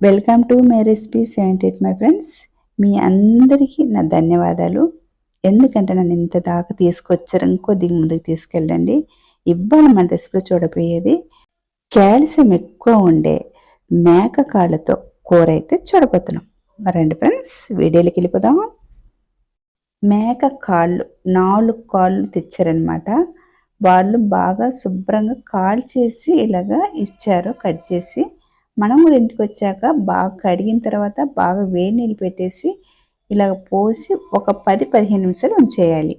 Welcome to my recipe seventy eight my friends మీ అందరికీ నా ధన్యవాదాలు. ఎందుకంటే నన్ను ఇంత దాకా తీసుకొచ్చారు ఇంకొద్దిగా ముందుకు తీసుకెళ్ళండి. ఇవ్వాలి మన రెసిపీలో చూడబోయేది కాల్షియం ఎక్కువ ఉండే మేక కాళ్ళతో కూర అయితే చూడబోతున్నాం. రండి ఫ్రెండ్స్ వీడియోలోకి వెళ్ళిపోదాం. మేక కాళ్ళు నాలుగు కాళ్ళు తెచ్చారనమాట వాళ్ళు బాగా శుభ్రంగా కాల్ చేసి ఇలాగా ఇచ్చారు కట్ చేసి. మనం కూడా ఇంటికి వచ్చాక బాగా కడిగిన తర్వాత బాగా వేడి నీళ్ళు పెట్టేసి ఇలాగ పోసి ఒక పది పదిహేను నిమిషాలు ఉంచేయాలి.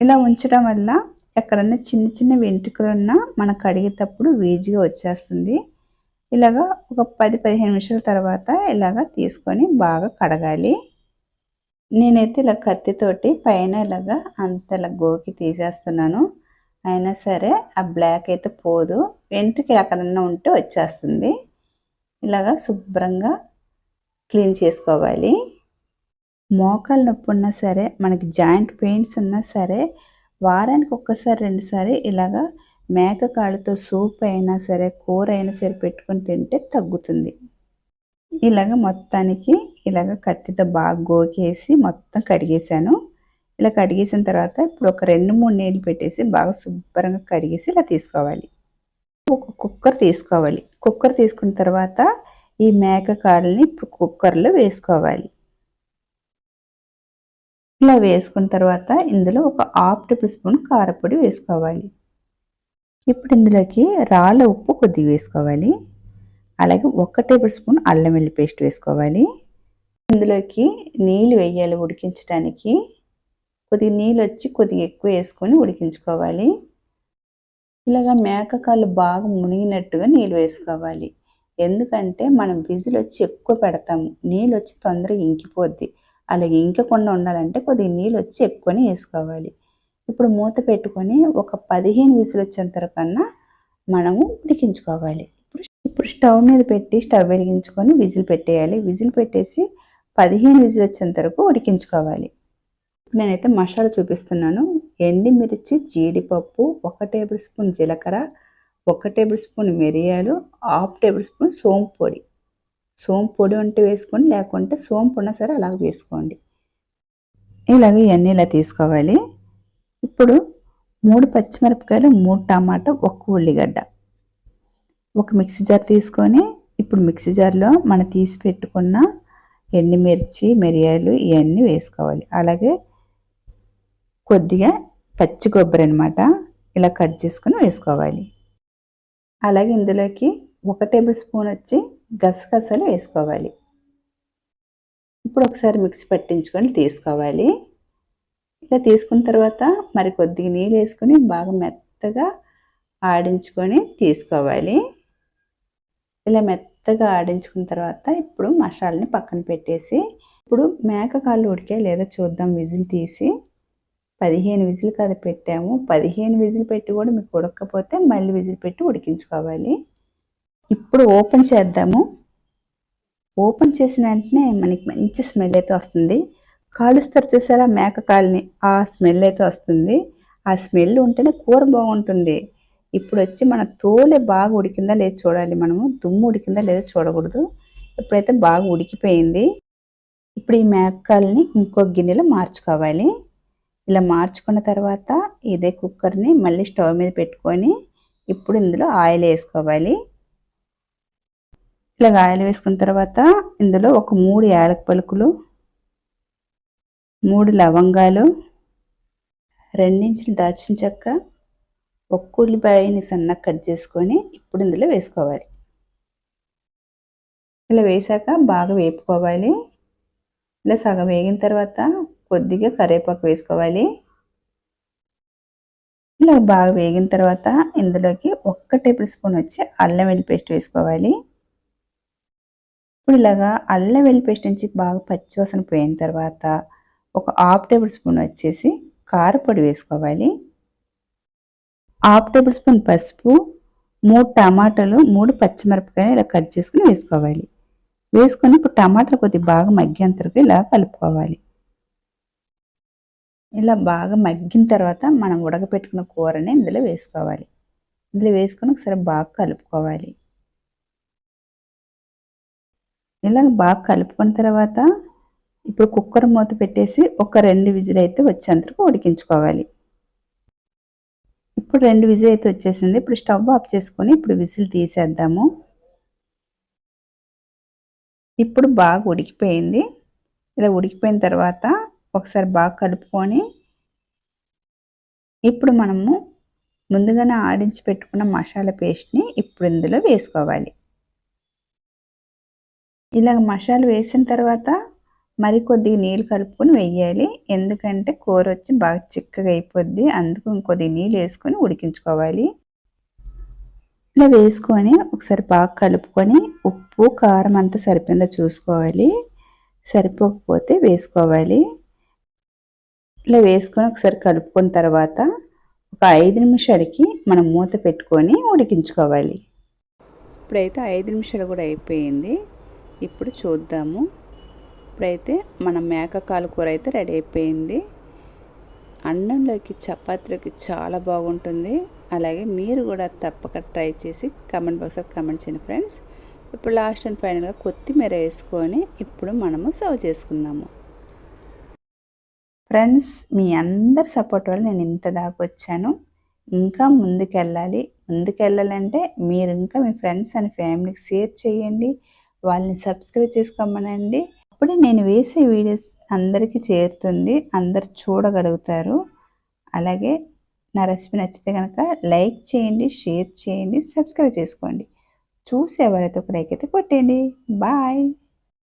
ఇలా ఉంచడం వల్ల ఎక్కడన్నా చిన్న చిన్న వెంట్రుకలు ఉన్నా మనం కడిగేటప్పుడు వేజిగా వచ్చేస్తుంది. ఇలాగా ఒక పది పదిహేను నిమిషాల తర్వాత ఇలాగ తీసుకొని బాగా కడగాలి. నేనైతే ఇలా కత్తితోటి పైన ఇలాగా అంతలా గోకి తీసేస్తున్నాను. అయినా సరే ఆ బ్లాక్ అయితే పోదు. వెంట్రుకి ఎక్కడన్నా ఉంటే వచ్చేస్తుంది. ఇలాగా శుభ్రంగా క్లీన్ చేసుకోవాలి. మోకాలు నొప్పి ఉన్నా సరే మనకి జాయింట్ పెయిన్స్ ఉన్నా సరే వారానికి ఒక్కసారి రెండుసారి ఇలాగా మేక కాళ్ళతో సూప్ అయినా సరే కూర అయినా సరే పెట్టుకొని తింటే తగ్గుతుంది. ఇలాగ మొత్తానికి ఇలాగ కత్తితో బాగా గోకేసి మొత్తం కడిగేసాను ఇలా కడిగేసిన తర్వాత ఇప్పుడు ఒక రెండు మూడు నీళ్ళు పెట్టేసి బాగా శుభ్రంగా కడిగేసి ఇలా తీసుకోవాలి. ఒక కుక్కర్ తీసుకోవాలి. కుక్కర్ తీసుకున్న తర్వాత ఈ మేక కాళ్ళని ఇప్పుడు కుక్కర్లో వేసుకోవాలి. ఇలా వేసుకున్న తర్వాత ఇందులో ఒక హాఫ్ టేబుల్ స్పూన్ కారపొడి వేసుకోవాలి. ఇప్పుడు ఇందులోకి రాళ్ళ ఉప్పు కొద్దిగా వేసుకోవాలి. అలాగే ఒక టేబుల్ స్పూన్ అల్లం వెల్లి పేస్ట్ వేసుకోవాలి. ఇందులోకి నీళ్ళు వేయాలి ఉడికించడానికి. కొద్దిగా నీళ్ళు వచ్చి కొద్దిగా ఎక్కువ వేసుకొని ఉడికించుకోవాలి. ఇలాగ మేకకాలు బాగా మునిగినట్టుగా నీళ్ళు వేసుకోవాలి. ఎందుకంటే మనం విజులు వచ్చి ఎక్కువ పెడతాము. నీళ్ళు వచ్చి తొందరగా ఇంకిపోద్ది. అలాగే ఇంకకుండా ఉండాలంటే కొద్దిగా నీళ్ళు వచ్చి ఎక్కువనే వేసుకోవాలి. ఇప్పుడు మూత పెట్టుకొని ఒక పదిహేను విజులు వచ్చేంత కన్నా మనము ఉడికించుకోవాలి. ఇప్పుడు ఇప్పుడు స్టవ్ మీద పెట్టి స్టవ్ వెలిగించుకొని విజిల్ పెట్టేయాలి. విజిల్ పెట్టేసి పదిహేను విజిల్ వచ్చేంత వరకు ఉడికించుకోవాలి. నేనైతే మసాలా చూపిస్తున్నాను. ఎండిమిర్చి జీడిపప్పు ఒక టేబుల్ స్పూన్ జీలకర్ర ఒక టేబుల్ స్పూన్ మిరియాలు హాఫ్ టేబుల్ స్పూన్ సోంపు పొడి. సోంపు పొడి ఉంటే వేసుకోండి లేకుంటే సోంపు ఉన్నా సరే అలాగ వేసుకోండి. ఇలాగ ఇవన్నీ ఇలా తీసుకోవాలి. ఇప్పుడు మూడు పచ్చిమిరపకాయలు మూడు టమాటా ఒక ఉల్లిగడ్డ. ఒక మిక్సీ జార్ తీసుకొని ఇప్పుడు మిక్సీ జార్లో మనం తీసి పెట్టుకున్న ఎండుమిర్చి మిరియాలు ఇవన్నీ వేసుకోవాలి. అలాగే కొద్దిగా పచ్చి కొబ్బరి అనమాట ఇలా కట్ చేసుకుని వేసుకోవాలి. అలాగే ఇందులోకి ఒక టేబుల్ స్పూన్ వచ్చి గసగసాలు వేసుకోవాలి. ఇప్పుడు ఒకసారి మిక్సీ పట్టించుకొని తీసుకోవాలి. ఇలా తీసుకున్న తర్వాత మరి కొద్దిగా నీళ్ళు వేసుకొని బాగా మెత్తగా ఆడించుకొని తీసుకోవాలి. ఇలా మెత్తగా ఆడించుకున్న తర్వాత ఇప్పుడు మసాలని పక్కన పెట్టేసి ఇప్పుడు మేక కాళ్ళు ఉడికే లేదా చూద్దాం విజిల్ తీసి పదిహేను విజిల్ కదా పెట్టాము. పదిహేను విజిల్ పెట్టి కూడా మీకు ఉడకపోతే మళ్ళీ విజిల్ పెట్టి ఉడికించుకోవాలి. ఇప్పుడు ఓపెన్ చేద్దాము. ఓపెన్ చేసిన వెంటనే మనకి మంచి స్మెల్ అయితే వస్తుంది. కాలుస్తారు చూసారా? మేక కాళ్ళని. ఆ స్మెల్ అయితే వస్తుంది. ఆ స్మెల్ ఉంటేనే కూర బాగుంటుంది. ఇప్పుడు వచ్చి మన తోలే బాగా ఉడికిందా లేదు చూడాలి మనము. దుమ్ము ఉడికిందా లేదో చూడకూడదు. ఇప్పుడైతే బాగా ఉడికిపోయింది. ఇప్పుడు ఈ మేకల్ని ఇంకో గిన్నెలో మార్చుకోవాలి. ఇలా మార్చుకున్న తర్వాత ఇదే కుక్కర్ని మళ్ళీ స్టవ్ మీద పెట్టుకొని ఇప్పుడు ఇందులో ఆయిల్ వేసుకోవాలి. ఇలాగ ఆయిల్ వేసుకున్న తర్వాత ఇందులో ఒక మూడు యాలక పలుకులు మూడు లవంగాలు రెండించిన దాల్చిన చెక్క ఒక్క ఉల్లిపాయని సన్నగా కట్ చేసుకొని ఇప్పుడు ఇందులో వేసుకోవాలి. ఇలా వేసాక బాగా వేపుకోవాలి. ఇలా సగం వేగిన తర్వాత కొద్దిగా కరివేపాకు వేసుకోవాలి. ఇలా బాగా వేగిన తర్వాత ఇందులోకి ఒక్క టేబుల్ స్పూన్ వచ్చి అల్లం వెల్లి పేస్ట్ వేసుకోవాలి. ఇప్పుడు ఇలాగా అల్లం వెల్లి పేస్ట్ నుంచి బాగా పచ్చివాసన పోయిన తర్వాత ఒక హాఫ్ టేబుల్ స్పూన్ వచ్చేసి కారపొడి వేసుకోవాలి. హాఫ్ టేబుల్ స్పూన్ పసుపు మూడు టమాటాలు మూడు పచ్చిమిరపకాయలు ఇలా కట్ చేసుకుని వేసుకోవాలి. వేసుకొని ఇప్పుడు టమాటాలు కొద్దిగా బాగా మగ్గేంతరకు ఇలా కలుపుకోవాలి. ఇలా బాగా మగ్గిన తర్వాత మనం ఉడకపెట్టుకున్న కూరని ఇందులో వేసుకోవాలి. ఇందులో వేసుకొని ఒకసారి బాగా కలుపుకోవాలి. ఇలా బాగా కలుపుకున్న తర్వాత ఇప్పుడు కుక్కర్ మూత పెట్టేసి ఒక రెండు విజిల్ అయితే వచ్చేంతకు ఉడికించుకోవాలి. ఇప్పుడు రెండు విజిల్ అయితే వచ్చేసింది. ఇప్పుడు స్టవ్ ఆఫ్ చేసుకొని ఇప్పుడు విజిల్ తీసేద్దాము. ఇప్పుడు బాగా ఉడికిపోయింది. ఇలా ఉడికిపోయిన తర్వాత ఒకసారి బాగా కలుపుకొని ఇప్పుడు మనము ముందుగానే ఆడించి పెట్టుకున్న మసాలా పేస్ట్ని ఇప్పుడు ఇందులో వేసుకోవాలి. ఇలాగ మసాలా వేసిన తర్వాత మరి కొద్దిగా నీళ్ళు కలుపుకొని వేయాలి. ఎందుకంటే కూర వచ్చి బాగా చిక్కగా అయిపోద్ది. అందుకు ఇంకొద్దిగా నీళ్ళు వేసుకొని ఉడికించుకోవాలి. ఇలా వేసుకొని ఒకసారి బాగా కలుపుకొని ఉప్పు కారం అంతా సరిపోయిందో చూసుకోవాలి. సరిపోకపోతే వేసుకోవాలి. ఇలా వేసుకొని ఒకసారి కలుపుకున్న తర్వాత ఒక ఐదు నిమిషాలకి మనం మూత పెట్టుకొని ఉడికించుకోవాలి. ఇప్పుడైతే ఐదు నిమిషాలు కూడా అయిపోయింది. ఇప్పుడు చూద్దాము. ఇప్పుడైతే మన మేకకాల కూర అయితే రెడీ అయిపోయింది. అన్నంలోకి చపాతీలోకి చాలా బాగుంటుంది. అలాగే మీరు కూడా తప్పక ట్రై చేసి కమెంట్ బాక్స్లో కమెంట్ చేయండి ఫ్రెండ్స్. ఇప్పుడు లాస్ట్ అండ్ ఫైనల్గా కొత్తిమీర వేసుకొని ఇప్పుడు మనము సర్వ్ చేసుకుందాము. ఫ్రెండ్స్ మీ అందరి సపోర్ట్ వల్ల నేను ఇంత దాకా వచ్చాను. ఇంకా ముందుకెళ్ళాలి. ముందుకెళ్ళాలంటే మీరు ఇంకా మీ ఫ్రెండ్స్ అండ్ ఫ్యామిలీకి షేర్ చేయండి. వాళ్ళని సబ్స్క్రైబ్ చేసుకోమనండి. అప్పుడే నేను వేసే వీడియోస్ అందరికీ చేరుతుంది. అందరు చూడగలుగుతారు. అలాగే నా రెసిపీ నచ్చితే కనుక లైక్ చేయండి షేర్ చేయండి సబ్స్క్రైబ్ చేసుకోండి. చూసి ఎవరైతే ఒక లైక్ అయితే కొట్టండి బాయ్